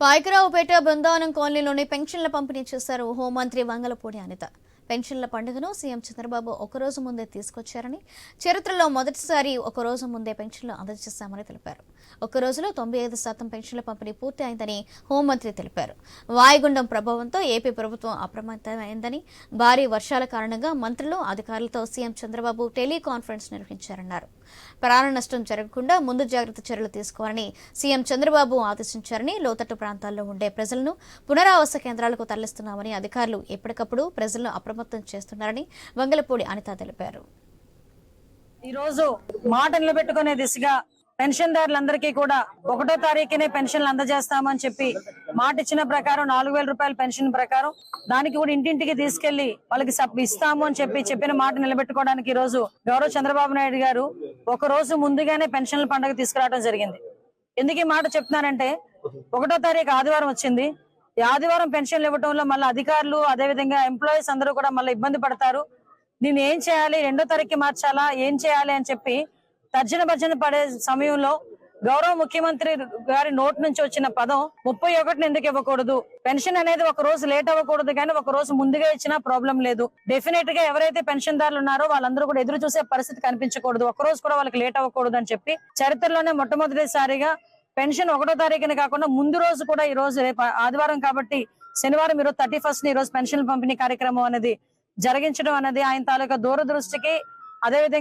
పాయకరావుపేట బృందావనం కాలనీలోని పెన్షన్ల పంపిణీ చేశారు హోంమంత్రి వంగలపూడి అనిత. పెన్షన్ల పండుగను సీఎం చంద్రబాబు ఒకరోజు ముందే తీసుకొచ్చారని చరిత్రలో మొదటిసారి ఒక రోజు ముందే పెన్షన్లు అందజేశామని తెలిపారు. ఒక రోజులో తొంభై ఐదు శాతం పెన్షన్ల పంపిణీ పూర్తి అయిందని హోంమంత్రి తెలిపారు. వాయుగుండం ప్రభావంతో ఏపీ ప్రభుత్వం అప్రమత్తమైందని భారీ వర్షాల కారణంగా మంత్రులు అధికారులతో సీఎం చంద్రబాబు టెలికాన్ఫరెన్స్ నిర్వహించారన్నారు. ప్రాణ నష్టం జరగకుండా ముందు జాగ్రత్త చర్యలు తీసుకోవాలని సీఎం చంద్రబాబు ఆదేశించారని లోతట్టు ప్రాంతాల్లో ఉండే ప్రజలను పునరావాస కేంద్రాలకు తరలిస్తున్నామని అధికారులు ఎప్పటికప్పుడు ప్రజలను అప్రమత్తం చేస్తున్నారని వంగలపూడి అనిత తెలిపారు. ఈరోజు మాట నిలబెట్టుకునే దిశగా పెన్షన్దారులందరికీ కూడా ఒకటో తారీఖునే పెన్షన్లు అందజేస్తామని చెప్పి మాట ఇచ్చిన ప్రకారం నాలుగు వేల రూపాయల పెన్షన్ ప్రకారం దానికి కూడా ఇంటింటికి తీసుకెళ్ళి వాళ్ళకి సబ్ ఇస్తాము అని చెప్పి చెప్పిన మాట నిలబెట్టుకోవడానికి ఈ రోజు గౌరవ చంద్రబాబు నాయుడు గారు ఒక రోజు ముందుగానే పెన్షన్ల పండుగ తీసుకురావడం జరిగింది. ఎందుకు ఈ మాట చెప్తున్నానంటే ఒకటో తారీఖు ఆదివారం వచ్చింది. ఆదివారం పెన్షన్లు ఇవ్వడంలో మళ్ళీ అధికారులు అదేవిధంగా ఎంప్లాయీస్ అందరూ కూడా మళ్ళీ ఇబ్బంది పడతారు. నేను ఏం చేయాలి? రెండో తారీఖు మార్చాలా? ఏం చేయాలి? అని చెప్పి తర్జన భర్జన పడే సమయంలో గౌరవ ముఖ్యమంత్రి గారి నోటి నుంచి వచ్చిన పదం ముప్పై ఒకటిని ఎందుకు ఇవ్వకూడదు? పెన్షన్ అనేది ఒక రోజు లేట్ అవ్వకూడదు కానీ ఒక రోజు ముందుగా ఇచ్చినా ప్రాబ్లం లేదు. డెఫినెట్గా ఎవరైతే పెన్షన్దారులు ఉన్నారో వాళ్ళందరూ కూడా ఎదురు చూసే పరిస్థితి కనిపించకూడదు. ఒక రోజు కూడా వాళ్ళకి లేట్ అవ్వకూడదు అని చెప్పి చరిత్రలోనే మొట్టమొదటిసారిగా పెన్షన్ ఒకటో తారీఖున కాకుండా ముందు రోజు కూడా ఈ రోజు రేపు ఆదివారం కాబట్టి శనివారం ఈరోజు థర్టీ ఫస్ట్ ఈ రోజు పెన్షన్ పంపిణీ కార్యక్రమం అనేది జరిగించడం అనేది ఆయన తాలూకా దూరదృష్టికి అదేవిధంగా